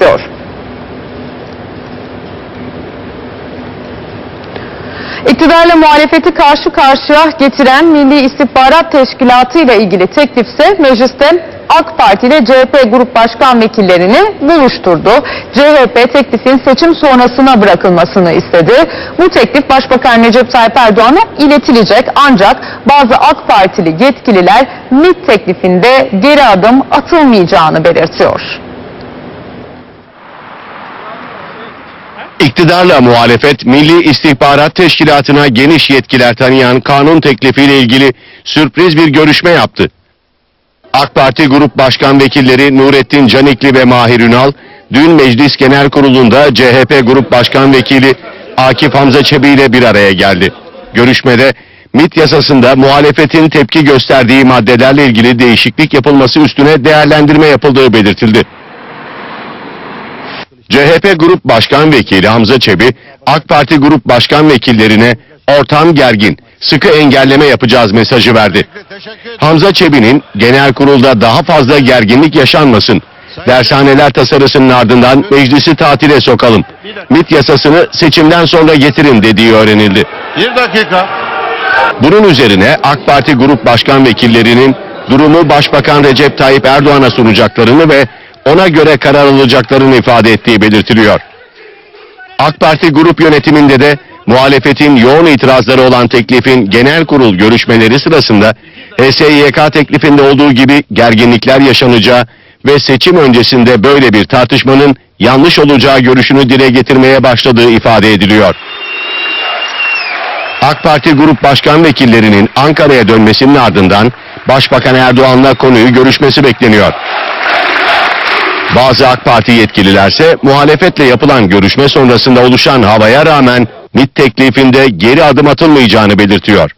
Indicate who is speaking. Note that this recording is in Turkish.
Speaker 1: belirtiyor. İktidarla muhalefeti karşı karşıya getiren Milli İstihbarat Teşkilatı ile ilgili teklifse mecliste AK Parti ile CHP Grup Başkan Vekillerini buluşturdu. CHP teklifin seçim sonrasına bırakılmasını istedi. Bu teklif Başbakan Recep Tayyip Erdoğan'a iletilecek ancak bazı AK Partili yetkililer MİT teklifinde geri adım atılmayacağını belirtiyor.
Speaker 2: İktidarla muhalefet Milli İstihbarat Teşkilatı'na geniş yetkiler tanıyan kanun teklifiyle ilgili sürpriz bir görüşme yaptı. AK Parti Grup Başkan Vekilleri Nurettin Canikli ve Mahir Ünal, dün Meclis Genel Kurulu'nda CHP Grup Başkan Vekili Akif Hamza Çebi ile bir araya geldi. Görüşmede MİT yasasında muhalefetin tepki gösterdiği maddelerle ilgili değişiklik yapılması üstüne değerlendirme yapıldığı belirtildi. CHP Grup Başkan Vekili Hamza Çebi, AK Parti Grup Başkan Vekillerine ortam gergin, sıkı engelleme yapacağız mesajı verdi. Hamza Çebi'nin genel kurulda daha fazla gerginlik yaşanmasın, dershaneler tasarısının ardından meclisi tatile sokalım, MİT yasasını seçimden sonra getirin dediği öğrenildi.
Speaker 3: Bir dakika.
Speaker 2: Bunun üzerine AK Parti Grup Başkan Vekillerinin durumu Başbakan Recep Tayyip Erdoğan'a sunacaklarını ve ona göre karar alacaklarını ifade ettiği belirtiliyor. AK Parti grup yönetiminde de muhalefetin yoğun itirazları olan teklifin genel kurul görüşmeleri sırasında HSYK teklifinde olduğu gibi gerginlikler yaşanacağı ve seçim öncesinde böyle bir tartışmanın yanlış olacağı görüşünü dile getirmeye başladığı ifade ediliyor. AK Parti Grup Başkan Vekillerinin Ankara'ya dönmesinin ardından Başbakan Erdoğan'la konuyu görüşmesi bekleniyor. Bazı AK Parti yetkililerse muhalefetle yapılan görüşme sonrasında oluşan havaya rağmen MİT teklifinde geri adım atılmayacağını belirtiyor.